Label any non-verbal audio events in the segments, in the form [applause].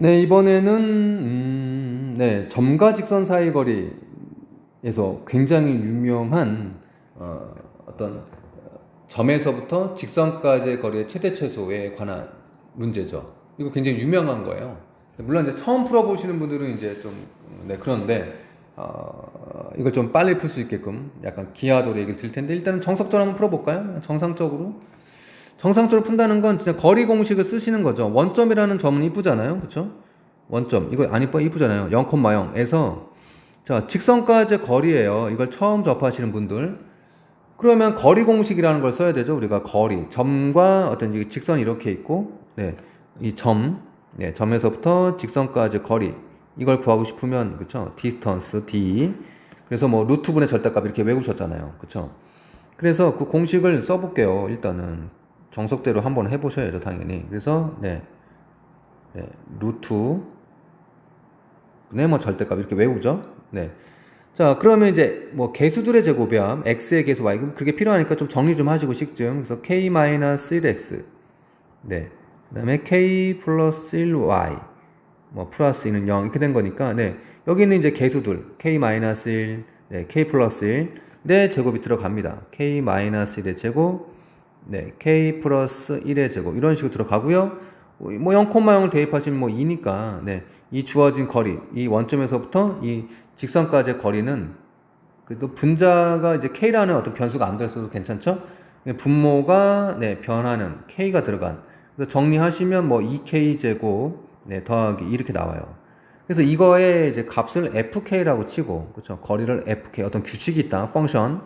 네, 이번에는, 음, 네, 점과 직선 사이 거리에서 굉장히 유명한, 어, 어떤, 점에서부터 직선까지의 거리의 최대 최소에 관한 문제죠. 이거 굉장히 유명한 거예요. 물론 이제 처음 풀어보시는 분들은 이제 좀, 네, 그런데, 어, 이걸 좀 빨리 풀 수 있게끔 약간 기하도로 얘기를 드릴 텐데, 일단은 정석적으로 한번 풀어볼까요? 정상적으로. 정상적으로 푼다는 건 진짜 거리 공식을 쓰시는 거죠. 원점이라는 점은 이쁘잖아요. 그렇죠? 원점. 이거 안 이뻐 이쁘잖아요. 0,0에서 자, 직선까지의 거리예요. 이걸 처음 접하시는 분들. 그러면 거리 공식이라는 걸 써야 되죠. 우리가 거리. 점과 어떤 직선이 이렇게 있고 네. 이 점. 네, 점에서부터 직선까지 거리. 이걸 구하고 싶으면 그렇죠? 디스턴스 d. 그래서 뭐 루트분의 절대값 이렇게 외우셨잖아요. 그렇죠? 그래서 그 공식을 써 볼게요. 일단은 정석대로 한번 해보셔야죠, 당연히. 그래서, 네. 네, 루트, 네, 뭐 절대값 이렇게 외우죠? 네. 자, 그러면 이제 뭐 개수들의 제곱이야. x의 개수 y. 그게 필요하니까 좀 정리 좀 하시고 식좀. 그래서 k-1x. 네. 그 다음에 k 플러스 1y. 뭐 플러스 2는 0 이렇게 된 거니까 네. 여기는 이제 개수들 k-1, 네, k 플러스 1. 네, 제곱이 들어갑니다. k-1의 제곱 네, k 플러스 1의 제곱 이런 식으로 들어가고요. 뭐 0,0을 대입하시면 뭐 2니까 네, 이 주어진 거리, 이 원점에서부터 이 직선까지의 거리는 그래도 분자가 이제 k라는 어떤 변수가 안 들어서도 괜찮죠? 분모가 네, 변하는 k가 들어간 그래서 정리하시면 뭐 2k 제곱 네, 더하기 이렇게 나와요. 그래서 이거의 이제 값을 fk라고 치고 그렇죠? 거리를 fk 어떤 규칙이 있다. 펑션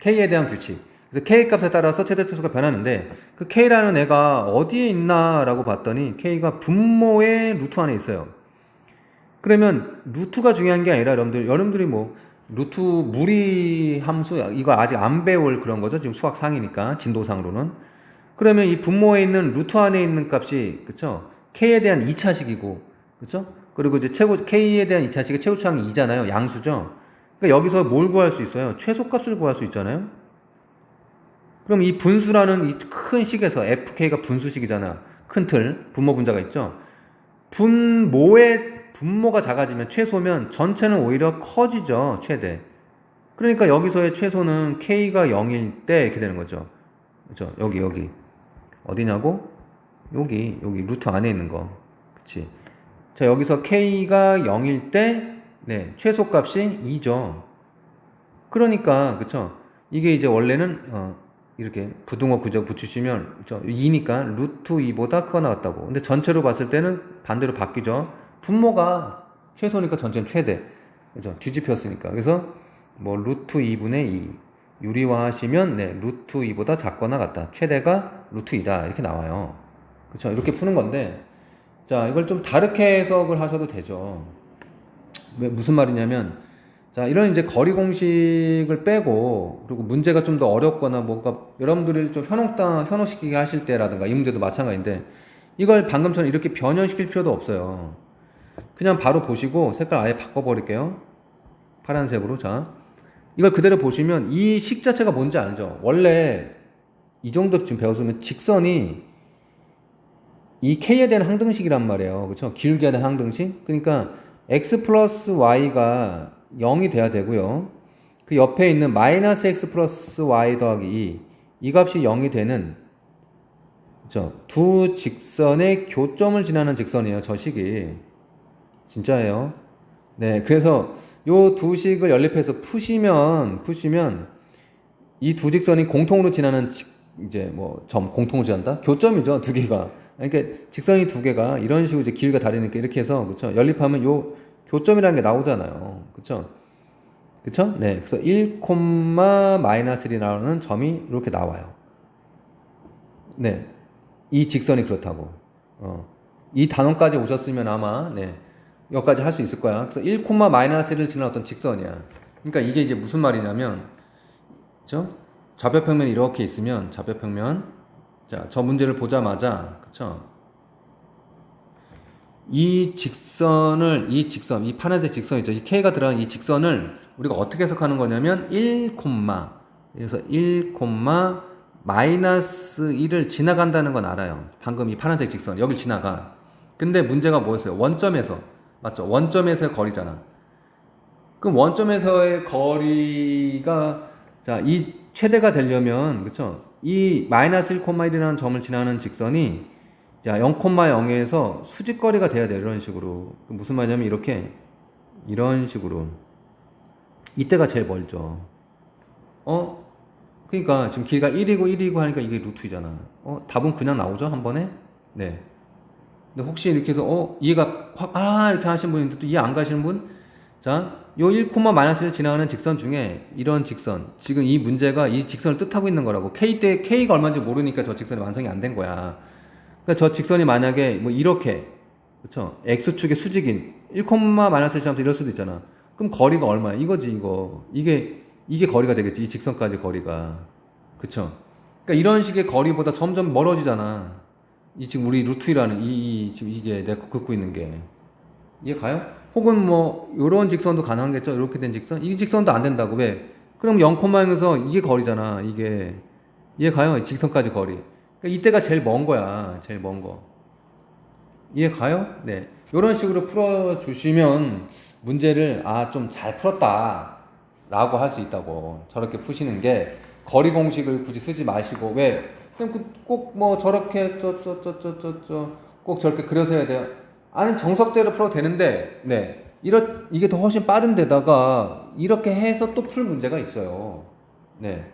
k에 대한 규칙. 그래서 k 값에 따라서 최대 최소가 변하는데 그 k라는 애가 어디에 있나라고 봤더니 k가 분모의 루트 안에 있어요. 그러면 루트가 중요한 게 아니라 여러분들 여러분들이 뭐 루트 무리 함수 이거 아직 안 배울 그런 거죠. 지금 수학 상이니까 진도상으로는. 그러면 이 분모에 있는 루트 안에 있는 값이 그쵸 k에 대한 2차식이고 그쵸 그리고 이제 최고 k에 대한 2차식의 최고차항이 2잖아요. 양수죠. 그러니까 여기서 뭘 구할 수 있어요? 최소값을 구할 수 있잖아요. 그럼 이 분수라는 이 큰 식에서 fk가 분수식이잖아. 큰 틀, 분모 분자가 있죠. 분모의 분모가 작아지면 최소면 전체는 오히려 커지죠. 최대. 그러니까 여기서의 최소는 k가 0일 때 이렇게 되는 거죠. 그죠? 여기 여기 어디냐고? 여기 여기 루트 안에 있는 거. 그치? 자 여기서 k가 0일 때 네, 최소 값이 2죠. 그러니까 그쵸? 이게 이제 원래는 어, 이렇게 부등호 구조 붙이시면 2니까 루트 2보다 크가 나왔다고. 근데 전체로 봤을 때는 반대로 바뀌죠. 분모가 최소니까 전체는 최대. 그죠? 뒤집혔으니까. 그래서 뭐 루트 2분의 2. 유리화 하시면 네, 루트 2보다 작거나 같다. 최대가 루트 2다. 이렇게 나와요. 그렇죠? 이렇게 푸는 건데 자, 이걸 좀 다르게 해석을 하셔도 되죠. 왜 무슨 말이냐면 자, 이런 이제 거리 공식을 빼고, 그리고 문제가 좀 더 어렵거나 뭔가 여러분들이 좀 현혹당, 현혹시키게 하실 때라든가 이 문제도 마찬가지인데, 이걸 방금처럼 이렇게 변형시킬 필요도 없어요. 그냥 바로 보시고 색깔 아예 바꿔버릴게요. 파란색으로. 자. 이걸 그대로 보시면 이 식 자체가 뭔지 알죠? 원래 이 정도 지금 배웠으면 직선이 이 k에 대한 항등식이란 말이에요. 그렇죠? 대한 항등식. 그러니까 x 플러스 y가 0이 돼야 되고요. 그 옆에 있는 마이너스 x 플러스 y 더하기 2. 이 값이 0이 되는? 두 직선의 교점을 지나는 직선이에요. 저 식이. 진짜예요. 네, 그래서 요 두 식을 연립해서 푸시면 푸시면 이 두 직선이 공통으로 지나는 직, 이제 뭐 점 공통으로 지난다. 교점이죠. 두 개가. 그러니까 직선이 두 개가 이런 식으로 이제 길이가 다르니까 이렇게 해서 그렇죠. 연립하면 요 교점이라는 게 나오잖아요. 그쵸? 그쵸? 네. 그래서 1, 마이너스 1이 나오는 점이 이렇게 나와요. 네. 이 직선이 그렇다고. 어. 이 단원까지 오셨으면 아마, 네. 여기까지 할 수 있을 거야. 그래서 1, 마이너스 1을 지나 어떤 직선이야. 그러니까 이게 이제 무슨 말이냐면, 그쵸? 좌표평면이 이렇게 있으면, 좌표평면. 자, 저 문제를 보자마자, 그쵸? 이 직선을 이 직선 이 파란색 직선이죠 이 k가 들어간 이 직선을 우리가 어떻게 해석하는 거냐면 1, 그래서 1, 마이너스 1을 지나간다는 건 알아요 방금 이 파란색 직선 여기 지나가 근데 문제가 뭐였어요? 원점에서 맞죠? 원점에서의 거리잖아. 그럼 원점에서의 거리가 자, 이 최대가 되려면 그쵸? 이 마이너스 1,1이라는 점을 지나는 직선이 자, 0,0에서 수직거리가 돼야 돼요. 이런 식으로. 무슨 말이냐면 이렇게 이런 식으로 이때가 제일 멀죠. 어? 그러니까 지금 길이가 1이고 1이고 하니까 이게 루트이잖아. 어? 답은 그냥 나오죠? 한 번에? 네. 근데 혹시 이렇게 해서 어? 이해가 확 아, 이렇게 하시는 분인데 또 이해 안 가시는 분? 자, 요 1, 마이너스를 지나가는 직선 중에 이런 직선, 지금 이 문제가 이 직선을 뜻하고 있는 거라고. K 때 K가 얼마인지 모르니까 저 직선이 완성이 안 된 거야. 그러니까 저 직선이 만약에 뭐 이렇게 그쵸? X축의 수직인 1, 마이너스 지나면서 이럴 수도 있잖아. 그럼 거리가 얼마야? 이거지, 이거. 이게, 이게 거리가 되겠지. 이 직선까지 거리가. 그쵸? 그러니까 이런 식의 거리보다 점점 멀어지잖아. 이 지금 우리 루트라는 이, 이 지금 이게 내가 긋고 있는 게. 이해 가요? 혹은 뭐, 요런 직선도 가능하겠죠? 이렇게 된 직선? 이 직선도 안 된다고. 왜? 그럼 0,0에서 이게 거리잖아. 이게. 이해 가요? 이 직선까지 거리. 그러니까 이때가 제일 먼 거야. 제일 먼 거. 이해 가요? 네. 요런 식으로 풀어주시면 문제를, 아, 좀 잘 풀었다. 라고 할 수 있다고. 저렇게 푸시는 게 거리 공식을 굳이 쓰지 마시고, 왜? 그냥 꼭뭐 저렇게, 저, 저, 저, 저, 저, 저, 꼭 저렇게 그려서 해야 돼요. 아니, 정석대로 풀어도 되는데, 네. 이렇, 이게 더 훨씬 빠른데다가, 이렇게 해서 또 풀 문제가 있어요. 네.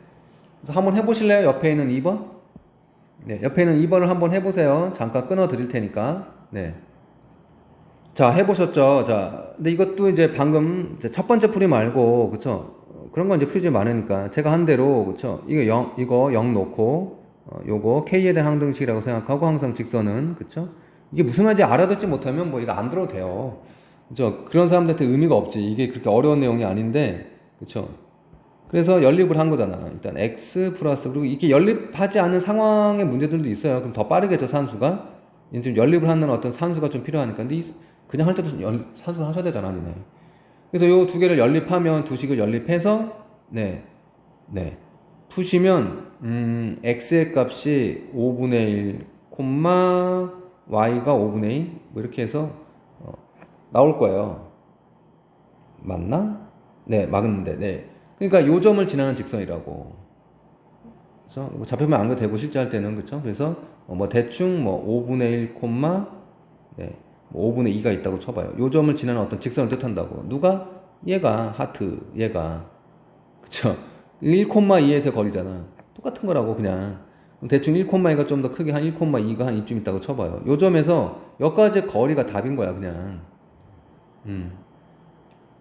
그래서 한번 해보실래요? 옆에 있는 2번? 네. 옆에 있는 2번을 한번 해보세요. 잠깐 끊어 드릴 테니까. 네. 자, 해보셨죠? 자, 근데 이것도 이제 방금 첫 번째 풀이 말고, 그쵸? 어, 그런 건 이제 풀이 많으니까. 제가 한 대로, 그쵸? 이거 0, 이거 0 놓고, 어, 요거 K에 대한 항등식이라고 생각하고 항상 직선은, 그쵸? 이게 무슨 말인지 알아듣지 못하면 뭐 이거 안 들어도 돼요. 그죠? 그런 사람들한테 의미가 없지. 이게 그렇게 어려운 내용이 아닌데, 그쵸? 그래서 연립을 한 거잖아. 일단 x 플러스 그리고 이게 연립하지 않는 상황의 문제들도 있어요. 그럼 더 빠르겠죠 산수가. 이제 좀 연립을 하는 어떤 산수가 좀 필요하니까. 근데 이- 그냥 할 때도 연, 산수 하셔야 되잖아, 니네. 그래서 요 두 개를 연립하면 두 식을 연립해서 네, 네 푸시면 음, x의 값이 5분의 1, 콤마 y가 5분의 2, 뭐 이렇게 해서 어, 나올 거예요. 맞나? 네, 맞는데, 네. 그러니까 요 점을 지나는 직선이라고. 그래서 뭐 좌표면 안 그래도 되고 실제 할 때는 그렇죠. 그래서 어, 뭐 대충 뭐 5분의 1 콤마 네, 뭐 5분의 2가 있다고 쳐봐요. 요 점을 지나는 어떤 직선을 뜻한다고. 누가? 얘가 하트, 얘가 그쵸? 1,2에서 거리잖아. 똑같은 거라고 그냥. 대충 1,2가 좀 더 크게 한 1,2가 한 이쯤 있다고 쳐봐요. 요 점에서 여기까지 거리가 답인 거야 그냥. 음.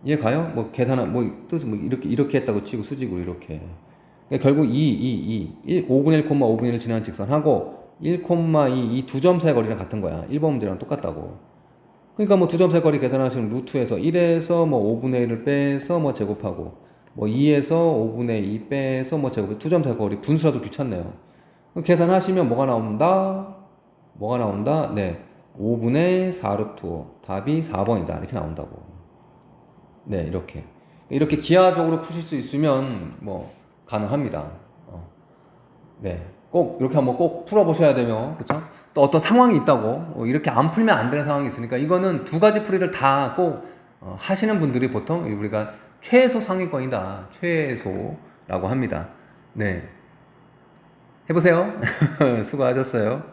이해 가요? 뭐 계산한 뭐 뜻은 뭐 이렇게 이렇게 했다고 치고 수직으로 이렇게. 그러니까 결국 2, 2, 2, 1, 5분의 1, 5분의 1을 지나는 직선하고 1,2 이 두 점 사이 거리랑 같은 거야. 1번 문제랑 똑같다고. 그러니까 뭐 두 점 사이 거리 계산하시면 루트에서 1에서 뭐 5분의 1을 빼서 뭐 제곱하고 뭐 2에서 5분의 2 빼서 뭐 제곱 두 점 사이 거리 분수라도 귀찮네요. 계산하시면 뭐가 나온다? 뭐가 나온다? 네. 5분의 4루트 5. 답이 4번이다. 이렇게 나온다고. 네, 이렇게. 이렇게 기하적으로 푸실 수 있으면 뭐 가능합니다. 어. 네. 꼭 이렇게 한번 꼭 풀어보셔야 되며, 그쵸? 또 어떤 상황이 있다고, 어, 이렇게 안 풀면 안 되는 상황이 있으니까 이거는 두 가지 풀이를 다꼭 어, 하시는 분들이 보통 우리가 최소 상위권이다. 최소라고 합니다. 네. 해보세요. [laughs] 수고하셨어요.